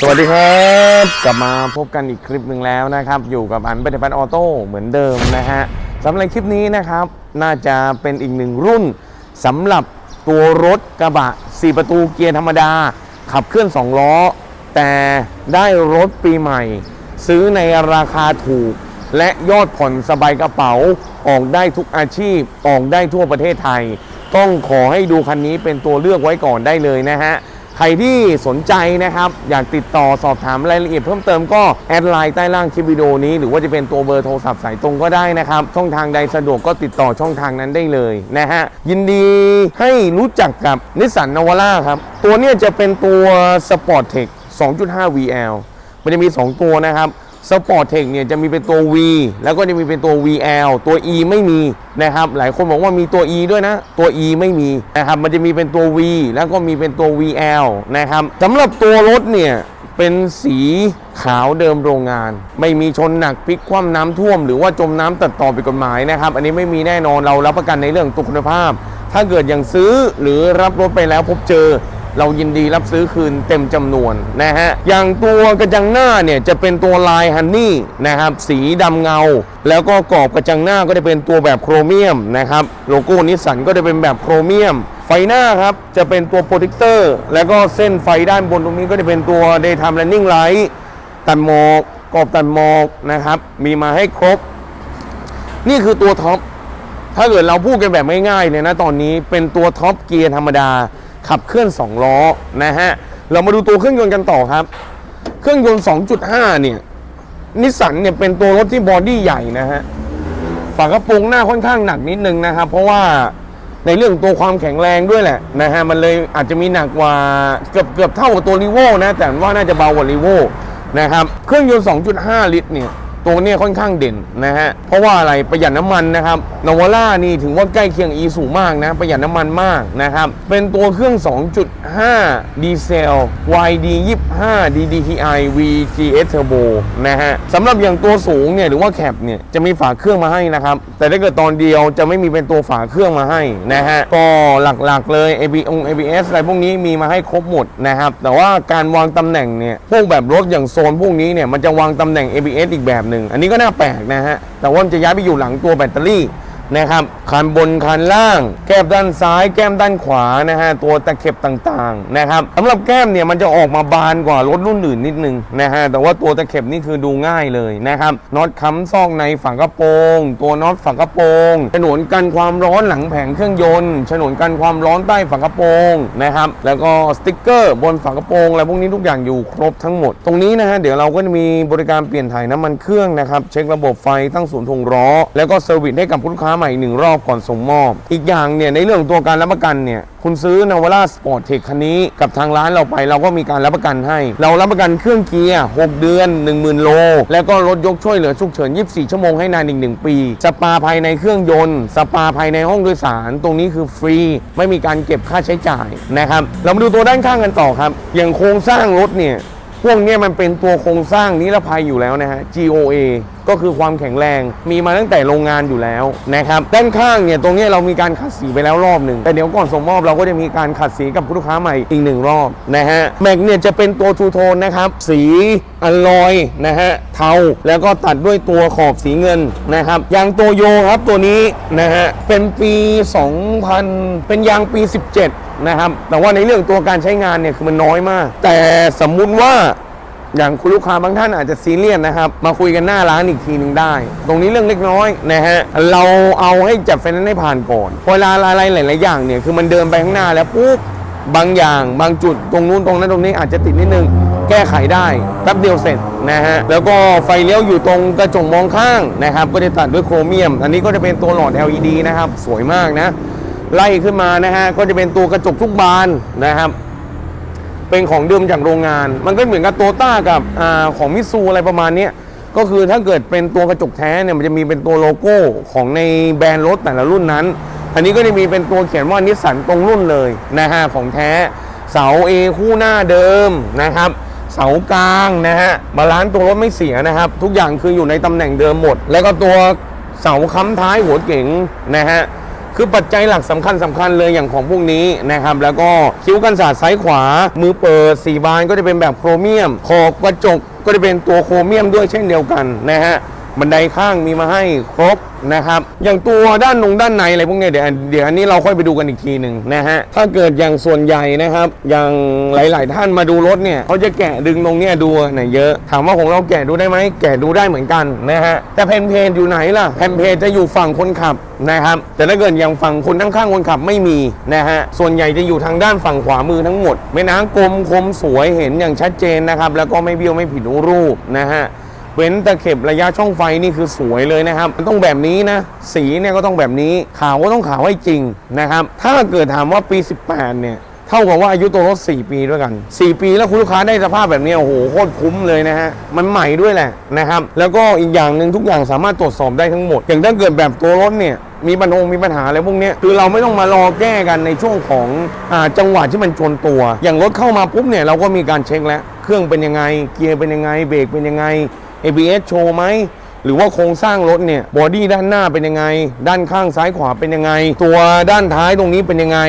สวัสดีครับ กลับมาพบกันอีกคลิปหนึ่งแล้วนะครับ อยู่กับอันปฏิพัฒน์ออโต้เหมือนเดิมนะฮะสำหรับคลิปนี้นะครับ น่าจะเป็นอีกหนึ่งรุ่นสำหรับตัวรถกระบะ 4 ประตูเกียร์ธรรมดา ขับเคลื่อน 2 ล้อ แต่ได้รถปีใหม่ ซื้อในราคาถูก และยอดผ่อนสบายกระเป๋า ออกได้ทุกอาชีพ ออกได้ทั่วประเทศไทย ต้องขอให้ดูคันนี้เป็นตัวเลือกไว้ก่อนได้เลยนะฮะใครที่สนใจนะครับ อยากติดต่อสอบถามรายละเอียดเพิ่มเติมก็แอดไลน์ใต้ล่างคลิปวิดีโอนี้ หรือว่าจะเป็นตัวเบอร์โทรศัพท์สายตรงก็ได้นะครับ ช่องทางใดสะดวกก็ติดต่อช่องทางนั้นได้เลยนะฮะ ยินดีให้รู้จักกับนิสสันนวาร่าครับ ตัวเนี้ยจะเป็นตัว Sport Tech 2.5 VL มันจะมี 2 ตัวนะครับ สปอร์ตเทคเนี่ยจะมีเป็นตัว V แล้วก็จะมีเป็นตัว VL ตัว E ไม่มีนะครับ หลายคนบอกว่ามีตัว E ด้วยนะ ตัว E ไม่มีนะครับ มันจะมีเป็นตัว V แล้วก็มีเป็นตัว VL นะครับสำหรับตัวรถเนี่ยเป็นสีขาวเดิมโรงงาน ไม่มีชนหนักพลิกคว่ำน้ำท่วม หรือว่าจมน้ำตัดต่อผิดกฎหมายนะครับ อันนี้ไม่มีแน่นอนเรารับประกันในเรื่องตุคุณภาพ ถ้าเกิดยังซื้อหรือรับรถไปแล้วพบเจอ เรายินดีรับซื้อคืนเต็มจำนวนนะฮะ อย่างตัวกระจังหน้าเนี่ยจะเป็นตัวลายฮันนี่นะครับ สีดำเงา แล้วก็กรอบกระจังหน้าก็จะเป็นตัวแบบโครเมียมนะครับ โลโก้นิสสันก็จะเป็นแบบโครเมียม ไฟหน้าครับ จะเป็นตัวโปรเทคเตอร์ แล้วก็เส้นไฟด้านบนตรงนี้ก็จะเป็นตัว daytime running light ตัดหมอกกรอบตัดหมอกนะครับ มีมาให้ครบ นี่คือตัวท็อปถ้าเกิดเราพูดกันแบบง่ายๆเนี่ยนะตอนนี้เป็นตัวท็อปเกียร์ธรรมดา ขับเคลื่อน 2 ล้อนะฮะ เรามาดูตัวเครื่องยนต์กันต่อครับ เครื่องยนต์ 2.5 เนี่ย นิสสันเนี่ยเป็นตัวรถที่บอดี้ใหญ่นะฮะ ฝากระโปรงหน้าค่อนข้างหนักนิดนึงนะครับ เพราะว่าในเรื่องตัวความแข็งแรงด้วยแหละนะฮะ มันเลยอาจจะมีหนักกว่าเกือบเกือบเท่ากับตัวรีโวนะ แต่ว่าน่าจะเบากว่ารีโวนะครับ เครื่องยนต์ 2.5 ลิตรเนี่ย ตัวเนี้ค่อนข้างเด่นนะฮะ เพราะว่าอะไรประหยัดน้ำมันนะครับนวาร่านี่ถือว่าใกล้เคียงอีสูมากนะ ประหยัดน้ำมันมากนะครับ เป็นตัวเครื่อง 2.5 ดีเซล YD 25 DDTI VGS Turbo นะฮะสำหรับอย่างตัวสูงเนี่ยหรือว่าแคปเนี่ยจะมีฝาเครื่องมาให้นะครับ แต่ถ้าเกิดตอนเดียวจะไม่มีเป็นตัวฝาเครื่องมาให้นะฮะก็หลักๆเลย AB อง ABS อะไรพวกนี้มีมาให้ครบหมดนะครับ แต่ว่าการวางตำแหน่งเนี่ยพวกแบบรถอย่างโซนพวกนี้เนี่ยมันจะวางตำแหน่ง ABS อีกแบบหนึ่งอันนี้ก็น่าแปลกนะฮะแต่ว่ามันจะย้ายไปอยู่หลังตัวแบตเตอรี่ นะครับคันบนคันล่าง แก้มด้านซ้าย แก้มด้านขวานะฮะตัวตะเข็บต่างๆนะครับสำหรับแก้มเนี่ยมันจะออกมาบานกว่ารถรุ่นอื่นนิดนึงนะฮะแต่ว่าตัวตะเข็บนี่คือดูง่ายเลยนะครับน็อตค้ำซอกในฝั่งกระโปรง ตัวน็อตฝั่งกระโปรงฉนวนกันความร้อนหลังแผงเครื่องยนต์ฉนวนกันความร้อนใต้ฝั่งกระโปรงนะครับแล้วก็สติ๊กเกอร์บนฝั่งกระโปรงอะไรพวกนี้ทุกอย่างอยู่ครบทั้งหมด ตรงนี้นะฮะเดี๋ยวเราก็จะมีบริการเปลี่ยนถ่ายน้ำมันเครื่องนะครับเช็คระบบไฟตั้งศูนย์ทงล้อแล้วก็เซอร์วิสให้กับลูกค้าใหม่หนึ่งรอบก่อนส่งมอบ อีกอย่างเนี่ยในเรื่องตัวการรับประกันเนี่ยคุณซื้อนาวาร่าสปอร์ตเทคคันนี้กับทางร้านเราไปเราก็มีการรับประกันให้ เรารับประกันเครื่องเกียร์6เดือน 10,000 โล แล้วก็รถยกช่วยเหลือฉุกเฉิน 24 ชั่วโมงให้นานอีกหนึ่งปี สปาภายในเครื่องยนต์ สปาภายในห้องโดยสาร ตรงนี้คือฟรี ไม่มีการเก็บค่าใช้จ่ายนะครับเรามาดูตัวด้านข้างกันต่อครับ อย่างโครงสร้างรถเนี่ยพวกเนี้ยมันเป็นตัวโครงสร้างนิรภัยอยู่แล้วนะฮะ GOA ก็คือความแข็งแรงมีมาตั้งแต่โรงงานอยู่แล้วนะครับด้านข้างเนี่ยตรงนี้เรามีการขัดสีไปแล้วรอบหนึ่งแต่เดี๋ยวก่อนส่งมอบเราก็จะมีการขัดสีกับลูกค้าใหม่อีกหนึ่งรอบนะฮะแม็กเนี่ยจะเป็นตัวทูโทนนะครับสีอลลอยนะฮะเทาแล้วก็ตัดด้วยตัวขอบสีเงินนะครับยางโตโยครับตัวนี้นะฮะเป็นปี 2000 เป็นยางปี 17นะครับแต่ว่าในเรื่องตัวการใช้งานเนี่ยคือมันน้อยมาก แต่สมมุติว่า อย่างคุณลูกค้าบางท่านอาจจะซีเรียสนะครับ มาคุยกันหน้าร้านอีกทีหนึ่งได้ ตรงนี้เรื่องเล็กน้อยนะฮะ เราเอาให้จับไฟแนนซ์ให้ผ่านก่อนเพอเวลาอะไรหลาย ๆ อย่างเนี่ยคือมันเดินไปข้างหน้าแล้วปุ๊บบางอย่างบางจุดตรงนู้นตรงนั้นตรงนี้อาจจะติดนิดนึงแก้ไขได้แป๊บเดียวเสร็จนะฮะแล้วก็ไฟเลี้ยวอยู่ตรงกระจกมองข้างนะครับ ก็จะตัดด้วยโครเมียม อันนี้ก็จะเป็นตัวหลอด LED นะครับ สวยมากนะ ไล่ขึ้นมานะฮะก็จะเป็นตัวกระจกทุกบานนะครับ เป็นของเดิมจากโรงงาน มันก็เหมือนกับโตต้ากับอของมิซูอะไรประมาณนี้ก็คือถ้าเกิดเป็นตัวกระจกแท้เนี่ยมันจะมีเป็นตัวโลโก้ของในแบรนด์รถแต่ละรุ่นนั้น อันนี้ก็จะมีเป็นตัวเขียนว่านิสสันตรงรุ่นเลยนะฮะของแท้ เสา A คู่หน้าเดิมนะครับเสากลางนะฮะบาลานซ์ตัวรถไม่เสียนะครับ ทุกอย่างคืออยู่ในตำแหน่งเดิมหมด แล้วก็ตัวเสาค้ำท้ายหัวเก๋งนะฮะ คือปัจจัยหลักสำคัญสำคัญเลยอย่างของพวกนี้นะครับ แล้วก็คิ้วกันศาสตร์ซ้ายขวา มือเปิดสีบานก็จะเป็นแบบโครเมียม ขอบกระจกก็จะเป็นตัวโครเมียมด้วยเช่นเดียวกันนะฮะ บันไดข้างมีมาให้ครบนะครับ อย่างตัวด้านนงด้านในอะไรพวกเนี้ยเดี๋ยวเดี๋ยวอันนี้เราค่อยไปดูกันอีกทีหนึ่งนะฮะถ้าเกิดอย่างส่วนใหญ่นะครับ อย่างหลาย ๆ ท่านมาดูรถเนี่ยเขาจะแกะดึงตรงเนี้ยดูเนี่ยเยอะ ถามว่าของเราแกะดูได้ไหมแกะดูได้เหมือนกันนะฮะแต่แผ่นเพจอยู่ไหนล่ะแผ่นเพจจะอยู่ฝั่งคนขับนะครับ แต่ถ้าเกิดอย่างฝั่งคนข้างๆคนขับไม่มีนะฮะส่วนใหญ่จะอยู่ทางด้านฝั่งขวามือทั้งหมดแม่น้ำกลมคมสวยเห็นอย่างชัดเจนนะครับ แล้วก็ไม่เบี้ยวไม่ผิดรูปนะฮะ เว้นตะเข็บระยะช่องไฟนี่คือสวยเลยนะครับมันต้องแบบนี้นะ สีเนี่ยก็ต้องแบบนี้ขาวก็ต้องขาวให้จริงนะครับ ถ้าเกิดถามว่าปี 18 เนี่ยเท่ากับว่าอายุตัวรถ 4 ปีด้วยกัน 4 ปีแล้วคุณลูกค้าได้สภาพแบบนี้โอ้โหโคตรคุ้มเลยนะฮะ มันใหม่ด้วยแหละนะครับ แล้วก็อีกอย่างหนึ่งทุกอย่างสามารถตรวจสอบได้ทั้งหมด อย่างถ้าเกิดแบบตัวรถเนี่ยมีปัญหามีปัญหาอะไรพวกนี้คือเราไม่ต้องมารอแก้กันในช่วงของอจังหวะที่มันชนตัว อย่างรถเข้ามาปุ๊บเนี่ยเราก็มีการเช็คแล้ว เครื่องเป็นยังไง เกียร์เป็นยังไง เบรกเป็นยังไง ABS โชว์ไหม หรือว่าโครงสร้างรถเนี่ยบอดี้ด้านหน้าเป็นยังไง ด้านข้างซ้ายขวาเป็นยังไง ตัวด้านท้ายตรงนี้เป็นยังไง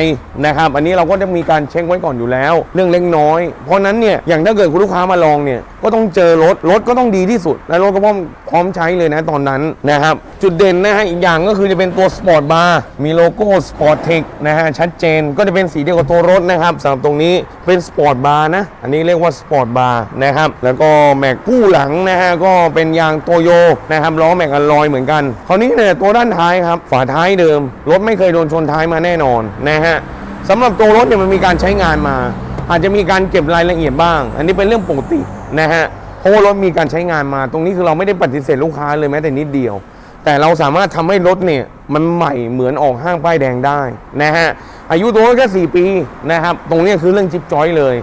นะครับอันนี้เราก็จะมีการเช็คไว้ก่อนอยู่แล้ว เรื่องเล็กน้อย เพราะนั้นเนี่ยอย่างถ้าเกิดคุณลูกค้ามาลองเนี่ยก็ต้องเจอรถรถก็ต้องดีที่สุด และรถก็พร้อมพร้อมใช้เลยนะตอนนั้นนะครับจุดเด่นนะฮะอีกอย่างก็คือจะเป็นตัวสปอร์ตบาร์มีโลโก้สปอร์ตเทคนะฮะชัดเจนก็จะเป็นสีเดียวกับตัวรถนะครับสำหรับตรงนี้เป็นสปอร์ตบาร์นะอันนี้เรียกว่าสปอร์ตบาร์นะครับแล้วก็แม็กกู้หลังนะฮะก็เป็นยางโตโยนะครับล้อแม็กอลลอยเหมือนกันคราวนี้เนี่ยตัวด้านท้ายครับฝาท้ายเดิมรถไม่เคยโดนชนท้ายมาแน่นอนนะฮะสำหรับตัวรถเนี่ยมันมีการใช้งานมา อาจจะมีการเก็บรายละเอียดบ้าง อันนี้เป็นเรื่องปกตินะฮะเพราะรถมีการใช้งานมา ตรงนี้คือเราไม่ได้ปฏิเสธลูกค้าเลยแม้แต่นิดเดียว แต่เราสามารถทำให้รถเนี่ยมันใหม่เหมือนออกห้างป้ายแดงได้นะฮะอายุตัวรถแค่ 4 ปีนะครับตรงนี้คือเรื่องจิ๊บจ้อยเลย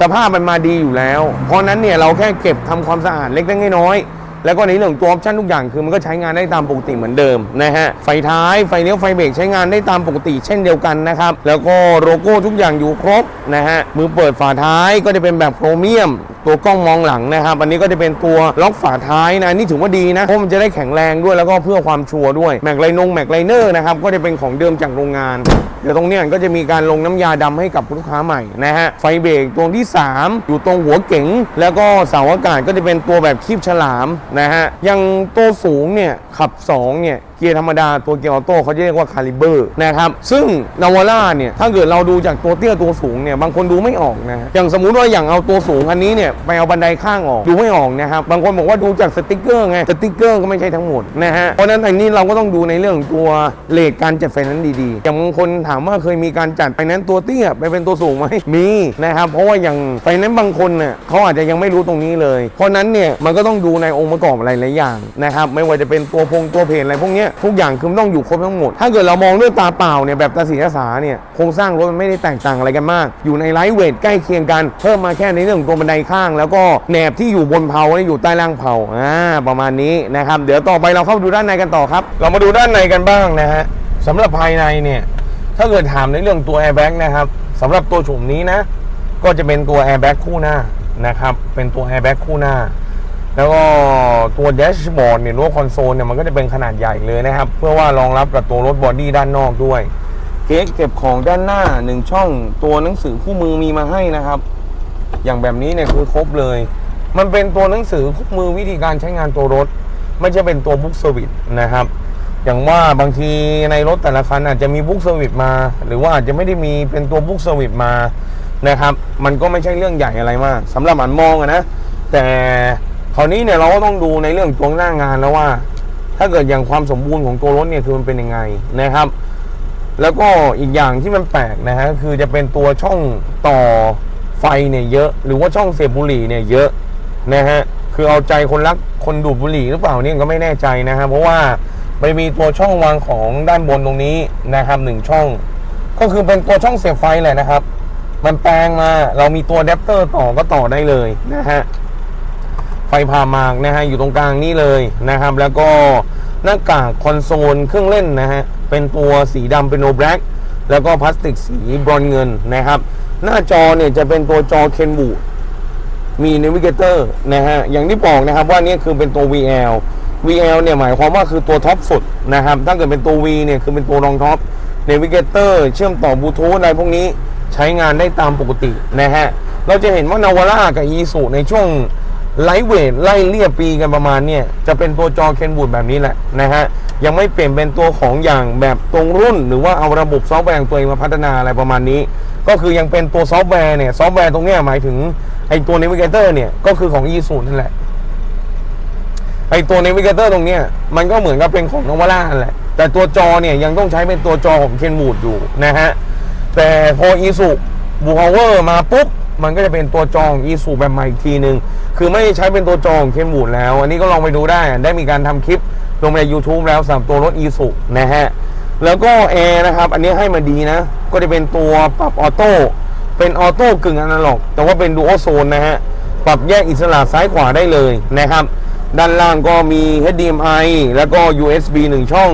สภาพมันมาดีอยู่แล้ว เพราะนั้นเนี่ยเราแค่เก็บทำความสะอาดเล็กๆน้อยๆ แล้วก็ในเรื่องตัวออปชั่นทุกอย่างคือมันก็ใช้งานได้ตามปกติเหมือนเดิมนะฮะไฟท้ายไฟเลี้ยวไฟเบรกใช้งานได้ตามปกติเช่นเดียวกันนะครับแล้วก็โลโก้ทุกอย่างอยู่ครบนะฮะมือเปิดฝาท้ายก็จะเป็นแบบโครเมียม ตัวกล้องมองหลังนะครับอันนี้ก็จะเป็นตัวล็อกฝาท้ายนะนี่ถือว่าดีนะเพราะมันจะได้แข็งแรงด้วยแล้วก็เพื่อความชัวร์ด้วยแม็กไลนงแม็กไลเนอร์นะครับก็จะเป็นของเดิมจากโรงงาน เดี๋ยวตรงเนี้ยก็จะมีการลงน้ำยาดำให้กับลูกค้าใหม่นะฮะไฟเบรกตัวที่ 3 อยู่ตรงหัวเก๋งแล้วก็เสาอากาศก็จะเป็นตัวแบบคีบฉลามนะฮะยังตัวสูงเนี่ยขับ2เนี่ย เกียร์ธรรมดาตัวเกียร์ออโต้เขาจะเรียกว่าคาลิเบอร์นะครับซึ่งนาวาร่าเนี่ยถ้าเกิดเราดูจากตัวเตี้ยตัวสูงเนี่ยบางคนดูไม่ออกนะฮะอย่างสมมุติว่าอย่างเอาตัวสูงอันนี้เนี่ยไปเอาบันไดข้างออกดูไม่ออกนะครับบางคนบอกว่าดูจากสติกเกอร์ไงสติกเกอร์ก็ไม่ใช่ทั้งหมดนะฮะเพราะนั้นอันนี้เราก็ต้องดูในเรื่องตัวเลทการจัดไฟนั้นดีๆอย่างบางคนถามว่าเคยมีการจัดไฟนั้นตัวเตี้ยไปเป็นตัวสูงไหมมีนะครับเพราะว่าอย่างไฟนั้นบางคนเนี่ยเขาอาจจะยังไม่รู้ตรงนี้เลย เพราะนั้นเนี่ยมันก็ต้องดูในองค์ประกอบหลายๆอย่างนะครับไม่ว่าจะเป็นตัวพงตัวเพจอะไรพวกนี้ยทุกอย่างคือมันต้องอยู่ครบทั้งหมด ถ้าเกิดเรามองด้วยตาเปล่าเนี่ยแบบตาสีตาสาเนี่ยโครงสร้างรถมันไม่ได้แตกต่างอะไรกันมาก อยู่ในไลท์เวทใกล้เคียงกัน เพิ่มมาแค่ในเรื่องตัวบันไดข้าง แล้วก็แหนบที่อยู่บนเพลาเนี่ยอยู่ใต้ล่างเพลาอ่าประมาณนี้นะครับเดี๋ยวต่อไปเราเข้าไปดูด้านในกันต่อครับ เรามาดูด้านในกันบ้างนะฮะสำหรับภายในเนี่ยถ้าเกิดถามในเรื่องตัวแอร์แบ็กนะครับสำหรับตัวโฉมนี้นะก็จะเป็นตัวแอร์แบ็กคู่หน้านะครับเป็นตัวแอร์แบ็กคู่หน้า แล้วก็ตัวแดชบอร์ดเนี่ยหรือว่าคอนโซลเนี่ยมันก็จะเป็นขนาดใหญ่เลยนะครับ เพื่อว่ารองรับกับตัวรถบอดี้ด้านนอกด้วยเก๊กเก็บของด้านหน้าหนึ่งช่องตัวหนังสือคู่มือมีมาให้นะครับ อย่างแบบนี้เนี่ยคือครบเลย มันเป็นตัวหนังสือคู่มือวิธีการใช้งานตัวรถ ไม่ใช่เป็นตัวบุ๊กเซอร์วิสนะครับ อย่างว่าบางทีในรถแต่ละคันอาจจะมีบุ๊กเซอร์วิสมา หรือว่าอาจจะไม่ได้มีเป็นตัวบุ๊กเซอร์วิสมานะครับ มันก็ไม่ใช่เรื่องใหญ่อะไรมากสำหรับอันมองอะนะแต่ ราวนี้เนี่ยเราก็ต้องดูในเรื่องตัวหน้างานแล้วว่า ถ้าเกิดอย่างความสมบูรณ์ของตัวรถเนี่ยคือมันเป็นยังไงนะครับ แล้วก็อีกอย่างที่มันแปลกนะฮะคือจะเป็นตัวช่องต่อไฟเนี่ยเยอะ หรือว่าช่องเสียบบุหรี่เนี่ยเยอะนะฮะคือเอาใจคนรักคนดูดบุหรี่หรือเปล่าเนี่ยก็ไม่แน่ใจนะฮะเพราะว่าไปมีตัวช่องวางของด้านบนตรงนี้นะครับหนึ่งช่อง ก็คือเป็นตัวช่องเสียบไฟแหละนะครับ มันแปลงมาเรามีตัวแดปเตอร์ต่อก็ต่อได้เลยนะฮะ ไฟผ่ามากนะฮะอยู่ตรงกลางนี่เลยนะครับ แล้วก็หน้ากากคอนโซลเครื่องเล่นนะฮะเป็นตัวสีดำเป็นโนแบล็กแล้วก็พลาสติกสีบรอนเงินนะครับ หน้าจอเนี่ยจะเป็นตัวจอเคนบูมีนวิเกเตอร์นะฮะอย่างที่บอกนะครับว่านี่คือเป็นตัว VL VL เนี่ยหมายความว่าคือตัวท็อปสุดนะครับ ถ้าเกิดเป็นตัว V เนี่ยคือเป็นตัวรองท็อปเนวิเกเตอร์เชื่อมต่อบลูทูธอะไรพวกนี้ใช้งานได้ตามปกตินะฮะเราจะเห็นว่านาวาร่ากับอีซูในช่วง ไลท์เวทไล่เลี่ยปีกันประมาณเนี่ยจะเป็นตัวจอเคนบูดแบบนี้แหละนะฮะยังไม่เปลี่ยนเป็นตัวของอย่างแบบตรงรุ่น หรือว่าเอาระบบซอฟต์แวร์ตัวเองมาพัฒนาอะไรประมาณนี้ ก็คือยังเป็นตัวซอฟต์แวร์เนี่ยซอฟต์แวร์ตรงเนี้ยหมายถึงไอตัว Navigator เนี่ยก็คือของ e ีนั่นแหละไอตัว Navigator ตรงเนี้ยมันก็เหมือนกับเป็นของนวาร่าแหละแต่ตัวจอเนี่ยยังต้องใช้เป็นตัวจอของเคนบูดอยู่นะฮะแต่พอ e ีสุบูฮาวเวอร์มาปุ๊บ มันก็จะเป็นตัวจอของ e ีสุแบบใหม่อีกทีหนึ่งคือไม่ใช้เป็นตัวจองเคนบูดแล้ว อันนี้ก็ลองไปดูได้ได้มีการทำคลิปลงใน YouTube แล้วสำหรับตัวรถ e ีสุนะฮะแล้วก็แอร์นะครับอันนี้ให้มาดีนะ ก็จะเป็นตัวปรับออโต้เป็นออโต้กึ่งอนาล็อก แต่ว่าเป็นดู a l โซนนะฮะปรับแยกอิสระซ้ายขวาได้เลยนะครับ ด้านล่างก็มี HDMI แล้วก็ USB 1 ช่อง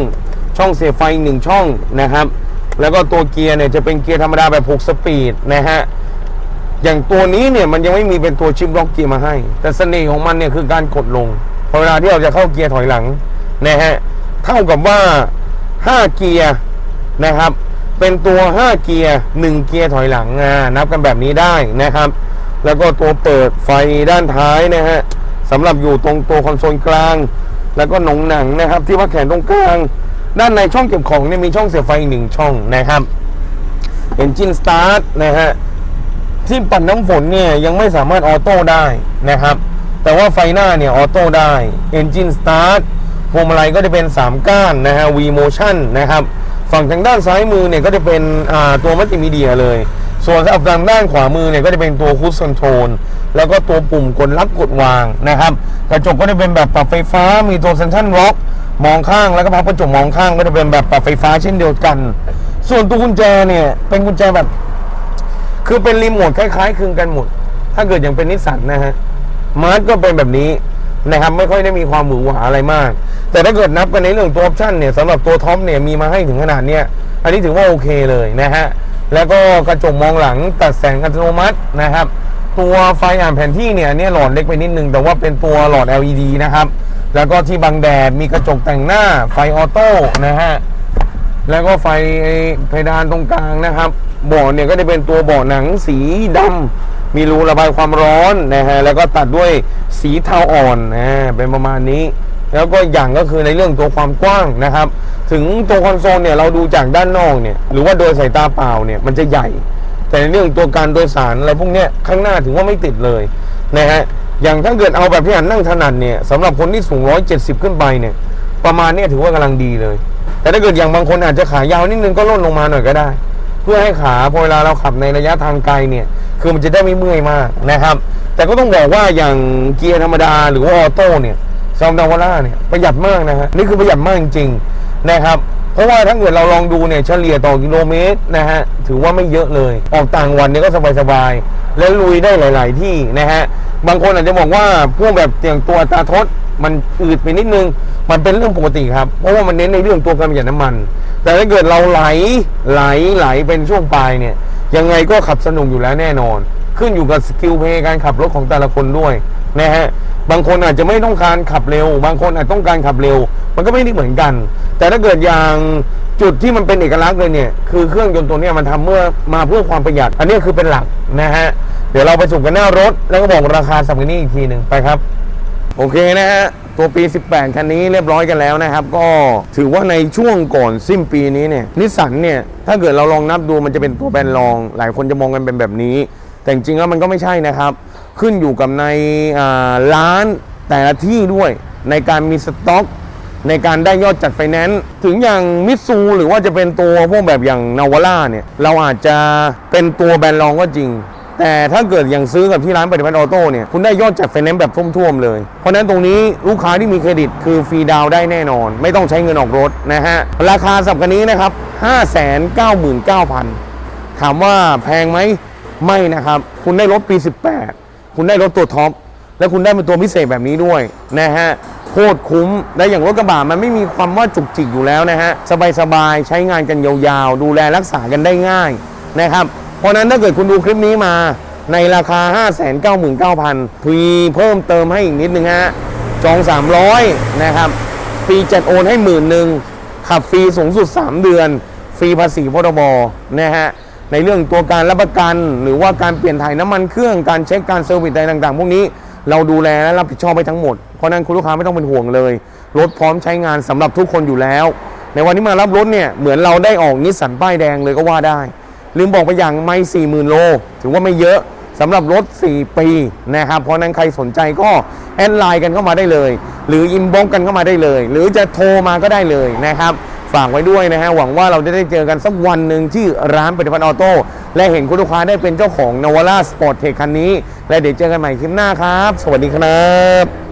ช่องเสียบไฟ 1 ช่องนะครับ แล้วก็ตัวเกียร์เนี่ยจะเป็นเกียร์ธรรมดาแบบ 6 สปีดนะฮะ อย่างตัวนี้เนี่ยมันยังไม่มีเป็นตัวชิปล็อกเกียร์มาให้ แต่เสน่ห์ของมันเนี่ยคือการกดลงพอเวลาที่เราจะเข้าเกียร์ถอยหลังนะฮะเท่ากับว่า 5 เกียร์นะครับ เป็นตัว 5 เกียร์1เกียร์ถอยหลังอ่านับกันแบบนี้ได้นะครับ แล้วก็ตัวเปิดไฟด้านท้ายนะฮะสำหรับอยู่ตรงตัวคอนโซลกลาง แล้วก็หนงหนังนะครับ ที่ว่าแขนตรงกลาง ด้านในช่องเก็บของเนี่ยมีช่องเสียบไฟหนึ่งช่องนะครับ Engine Start นะฮะ ที่ปัดน้ำฝนเนี่ยยังไม่สามารถออโต้ได้นะครับ แต่ว่าไฟหน้าเนี่ยออโต้ได้ Engine Start พวงมาลัยก็จะเป็น 3 ก้านนะฮะ V Motion นะครับ ฝั่งทางด้านซ้ายมือเนี่ยก็จะเป็นตัวมัลติมีเดียเลย ส่วนสำหรับทางด้านขวามือเนี่ยก็จะเป็นตัวคู s คอนโทรลแล้วก็ตัวปุ่มกดรับกดวางนะครับ กระจกก็จะเป็นแบบปรับไฟฟ้ามีตัวเซนทรัลล็อกมองข้างแล้วก็พับกระจกมองข้างก็จะเป็นแบบปรับไฟฟ้าเช่นเดียวกัน ส่วนตัวกุญแจเนี่ยเป็นกุญแจแบบ คือเป็นรีโมทคล้ายๆคลึงกันหมด ถ้าเกิดอย่างเป็นนิสสันนะฮะมาร์ทก็เป็นแบบนี้นะครับไม่ค่อยได้มีความหวือหวาอะไรมาก แต่ถ้าเกิดนับกันในเรื่องตัวออปชั่นเนี่ยสำหรับตัวท็อปเนี่ยมีมาให้ถึงขนาดเนี้ยอันนี้ถือว่าโอเคเลยนะฮะแล้วก็กระจกมองหลังตัดแสงอัตโนมัตินะครับตัวไฟอ่านแผนที่เนี่ยนเนี่ยหลอดเล็กไปนิดนึง แต่ว่าเป็นตัวหลอด LED นะครับ แล้วก็ที่บังแดดมีกระจกแต่งหน้าไฟออโต้นะฮะแล้วก็ไฟเพดานตรงกลางนะครับ เบาะเนี่ยก็จะเป็นตัวเบาะหนังสีดำมีรูระบายความร้อนนะฮะแล้วก็ตัดด้วยสีเทาอ่อนนะเป็นประมาณนี้ แล้วก็อย่างก็คือในเรื่องตัวความกว้างนะครับ ถึงตัวคอนโซลเนี่ยเราดูจากด้านนอกเนี่ยหรือว่าโดยสายตาเปล่าเนี่ยมันจะใหญ่ แต่ในเรื่องตัวการโดยสารอะไรพวกเนี้ยข้างหน้าถือว่าไม่ติดเลยนะฮะอย่างถ้าเกิดเอาแบบที่อันนั่งถนัดเนี่ยสำหรับคนที่สูง 170 ขึ้นไปเนี่ยประมาณนี้ถือว่ากำลังดีเลย แต่ถ้าเกิดอย่างบางคนอาจจะขายาวนิดนึงก็ล่นลงมาหน่อยก็ได้ เพื่อให้ขาพอเวลาเราขับในระยะทางไกลเนี่ยคือมันจะได้ไม่เมื่อยมากนะครับ แต่ก็ต้องบอกว่าอย่างเกียร์ธรรมดาหรือว่าออโต้เนี่ยซอมดาวาร่าเนี่ยประหยัดมากนะฮะนี่คือประหยัดมากจริงๆนะครับเพราะว่าถ้าเกิดเราลองดูเนี่ยเฉลี่ยต่อกิโลเมตรนะฮะถือว่าไม่เยอะเลย ออกต่างวันเนี่ยก็สบายๆและลุยได้หลาย ๆ ที่นะฮะบางคนอาจจะบอกว่าพวกแบบอย่างตัวตาทดมันอืดไปนิดนึง มันเป็นเรื่องปกติครับ เพราะว่ามันเน้นในเรื่องตัวการประหยัดน้ำมัน แต่ถ้าเกิดเราไหลไหลไหลเป็นช่วงปลายเนี่ย ยังไงก็ขับสนุกอยู่แล้วแน่นอน ขึ้นอยู่กับสกิลเพย์การขับรถของแต่ละคนด้วยนะฮะบางคนอาจจะไม่ต้องการขับเร็ว บางคนอาจต้องการขับเร็ว มันก็ไม่ได้เหมือนกัน แต่ถ้าเกิดอย่างจุดที่มันเป็นเอกลักษณ์เลยเนี่ย คือเครื่องยนต์ตัวนี้มันทำเมื่อมาเพื่อความประหยัด อันนี้คือเป็นหลักนะฮะ เดี๋ยวเราไปสุ่มกันหน้ารถ แล้วก็บอกราคาสับกันนี้อีกทีหนึ่งไปครับ โอเคนะฮะตัวปี 18 คันนี้เรียบร้อยกันแล้วนะครับ ก็ถือว่าในช่วงก่อนสิ้นปีนี้เนี่ยนิสสันเนี่ย ถ้าเกิดเราลองนับดูมันจะเป็นตัวแบรนด์รอง หลายคนจะมองกันเป็นแบบนี้ แต่จริงๆแล้วมันก็ไม่ใช่นะครับ ขึ้นอยู่กับในร้านแต่ละที่ด้วย ในการมีสต็อกในการได้ยอดจัดไฟแนนซ์ถึงอย่างมิตซูหรือว่าจะเป็นตัวพวกแบบอย่างนาวาร่าเนี่ย เราอาจจะเป็นตัวแบรนด์รองก็จริง แต่ถ้าเกิดอย่างซื้อกับที่ร้านปฏิบัติออโต้เนี่ยคุณได้ยอดจัดไฟแนนซ์แบบท่วมๆเลย เพราะนั้นตรงนี้ลูกค้าที่มีเครดิตคือฟรีดาวได้แน่นอน ไม่ต้องใช้เงินออกรถนะฮะ ราคาสับกันนี้นะครับ 599,000 ถามว่าแพงไหมไม่นะครับ คุณได้รถปี 18 คุณได้รถตัวท็อปแล้วคุณได้เป็นตัวพิเศษแบบนี้ด้วยนะฮะโคตรคุ้มและอย่างรถกระบะมันไม่มีความว่าจุกจิกอยู่แล้วนะฮะสบายๆใช้งานกันยาวๆ ดูแลรักษากันได้ง่ายนะครับ ราะนั้นถ้าเกิดคุณดูคลิปนี้มาในราคา 599,000พีเพิ่มเติมให้อีกนิดนึงฮะ จอง 300 นะครับ ฟรีจัดโอนให้หมื่นหนึ่งขับฟรีสูงสุด 3 เดือน ฟรีภาษีพรบนะฮะ ในเรื่องตัวการรับประกัน หรือว่าการเปลี่ยนถ่ายน้ำมันเครื่องการเช็คการเซอร์วิสอะไรต่างๆ พวกนี้เราดูแลและรับผิดชอบไปทั้งหมด เพราะฉะนั้นคุณลูกค้าไม่ต้องเป็นห่วงเลย รถพร้อมใช้งานสำหรับทุกคนอยู่แล้ว ในวันที่มารับรถเนี่ยเหมือนเราได้ออกนิสสันป้ายแดงเลยก็ว่าได้ ลืมบอกไปอย่างไม่ 4 0,000 โล ถือว่าไม่เยอะสำหรับรถ 4 ปีนะครับ เพราะนั้นใครสนใจก็แอดไลน์กันเข้ามาได้เลย หรืออินบ็อกกันเข้ามาได้เลย หรือจะโทรมาก็ได้เลยนะครับ ฝากไว้ด้วยนะฮะ หวังว่าเราจะได้เจอกันสักวันหนึ่งที่ร้านปฏิพันธ์ออโต้ และเห็นคุณลูกค้าได้เป็นเจ้าของนวาร่าสปอร์ตเทคคันนี้ และเดี๋ยวเจอกันใหม่คลิปหน้าครับ สวัสดีครับ